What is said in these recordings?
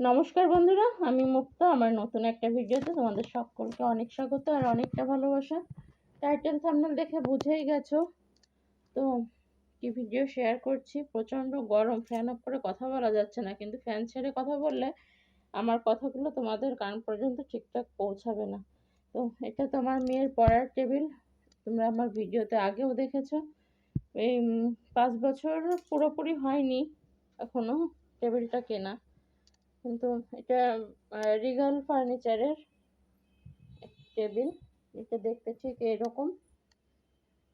নমস্কার বন্ধুরা, আমি মুক্তা, আমার নতুন একটা ভিডিওতে তোমাদের সকলকে অনেক স্বাগত আর অনেকটা ভালোবাসা। টাইটেল থাম্বনেল দেখে বুঝেই গেছো। তো কি ভিডিও শেয়ার করছি? প্রচণ্ড গরম ফ্যান অফ করে কথা বলা যাচ্ছে না, কিন্তু ফ্যান ছেড়ে কথা বললে আমার কথাগুলো তোমাদের কান পর্যন্ত ঠিকঠাক পৌঁছাবে না। তো এটা তোমার মেয়ের পড়ার টেবিল তোমরা আমার ভিডিওতে আগেও দেখেছ। এই পাঁচ বছর পুরোপুরি হয়নি এখনও টেবিলটা কেনা। কিন্তু এটা রিগাল ফার্নিচারের টেবিল এটা দেখতে ঠিক এরকম।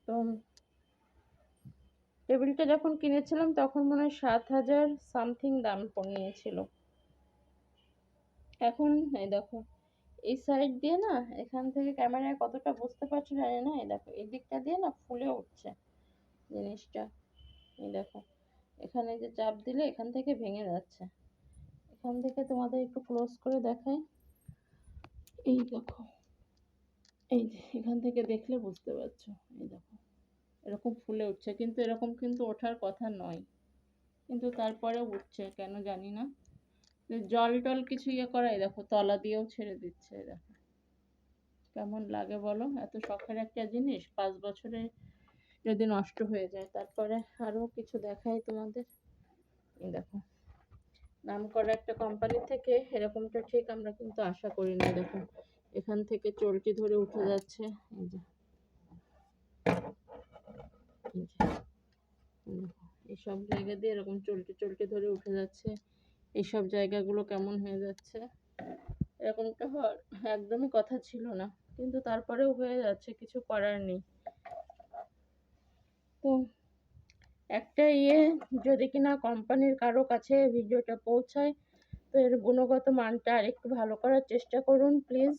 তো টেবিলটা যখন কিনেছিলাম, তখন মনে হয় সাত হাজার সামথিং দাম নিয়েছিল এখন, এই দেখো, এই সাইড দিয়ে না, এখান থেকে ক্যামেরায় কতটা বুঝতে পারছ জানি না, এই দেখো, এই দিকটা দিয়ে না ফুলে উঠছে জিনিসটা। এই দেখো, এখানে যে চাপ দিলে এখান থেকে ভেঙে যাচ্ছে। এখান থেকে তোমাদের একটু ক্লোজ করে দেখাই। এই দেখো। এই যে, এখান থেকে দেখলে বুঝতে পারছ। এই দেখো। এরকম ফুলে উঠছে। কিন্তু এরকম কিন্তু ওঠার কথা নয়। কিন্তু তারপরে উঠছে, কেন জানি না। জল টল কিছু ইয়ে করাই দেখো, তলা দিয়েও ছেড়ে দিচ্ছে দেখো। কেমন লাগে বলো? এত শখের একটা জিনিস, পাঁচ বছরে যদি নষ্ট হয়ে যায়। তারপরে আরও কিছু দেখাই তোমাদের। এই দেখো। নাম করা একটা কোম্পানি থেকে এরকমটা ঠিক আমরা কিন্তু আশা করি না। দেখুন, এখান থেকে চলটি ধরে উঠে যাচ্ছে। এই এইসব জায়গা দিয়ে এরকম চলটি চলটি ধরে উঠে যাচ্ছে। এইসব জায়গাগুলো কেমন হয়ে যাচ্ছে? এরকমটা হওয়ার একদমই কথা ছিল না, কিন্তু তারপরেও হয়ে যাচ্ছে, কিছু করার নেই। তো একটা ইয়ে যদি কিনা কোম্পানির কারও কাছে ভিডিওটা পৌঁছায়, তো এর গুণগত মানটা আরেকটু ভালো করার চেষ্টা করুন প্লিজ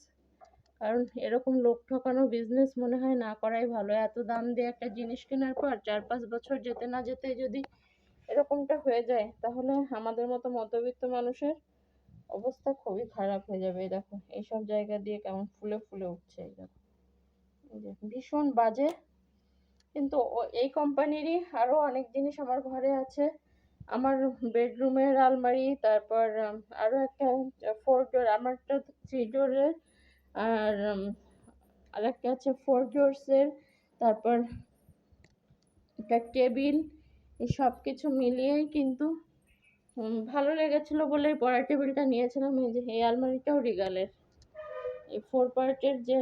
কারণ এরকম লোক ঠকানো বিজনেস মনে হয় না করাই ভালো। এত দাম দিয়ে একটা জিনিস কেনার পর চার পাঁচ বছর যেতে না যেতে যদি এরকমটা হয়ে যায়, তাহলে আমাদের মতো মধ্যবিত্ত মানুষের অবস্থা খুবই খারাপ হয়ে যাবে। দেখো, এইসব জায়গা দিয়ে কেমন ফুলে ফুলে উঠছে, এই দেখো। ভীষণ বাজে কিন্তু এই কোম্পানিরই আরও অনেক জিনিস আমার ঘরে আছে। আমার বেডরুমের আলমারি, তারপর আরও একটা ফোর ডোর আমারটা থ্রি ডোরের আর আর একটা আছে ফোর ডোরসের তারপর একটা টেবিল এই সব কিছু মিলিয়েই কিন্তু ভালো লেগেছিলো বলে পড়ার টেবিলটা নিয়েছিলাম। এই যে, এই আলমারিটাও রিগালের এই ফোর পার্টের যে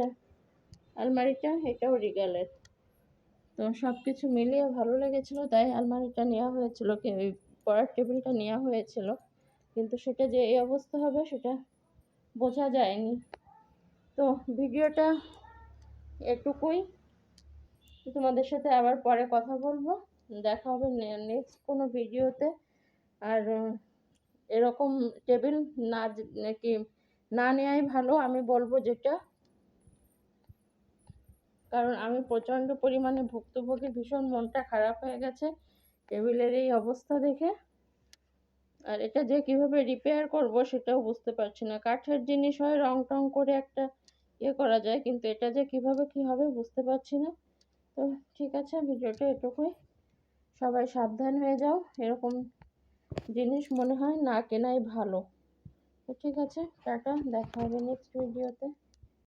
আলমারিটা, এটাও রিগালের তো সব কিছু মিলিয়ে ভালো লেগেছিল, তাই আলমারিটা নেওয়া হয়েছিল পড়ার টেবিলটা নেওয়া হয়েছিল। কিন্তু সেটা যে এই অবস্থা হবে, সেটা বোঝা যায়নি। তো ভিডিওটা এটুকুই। তোমাদের সাথে আবার পরে কথা বলব। দেখা হবে নেক্সট কোনো ভিডিওতে। আর এরকম টেবিল না কি না নেওয়াই ভালো, আমি বলব যেটা। কারণ আমি প্রচণ্ড পরিমাণে ভুক্তভোগী, ভীষণ মনটা খারাপ হয়ে গেছে টেবিলের এই অবস্থা দেখে। আর এটা যে কীভাবে রিপেয়ার করব সেটাও বুঝতে পারছি না। কাঠের জিনিস হয় রং টং করে একটা ইয়ে করা যায়, কিন্তু এটা যে কীভাবে কি হবে বুঝতে পারছি না। তো ঠিক আছে, ভিডিওটা এটুকুই। সবাই সাবধান হয়ে যাও, এরকম জিনিস মনে হয় না কেনাই ভালো। তো ঠিক আছে, টাটা, দেখা হবে নেক্সট ভিডিওতে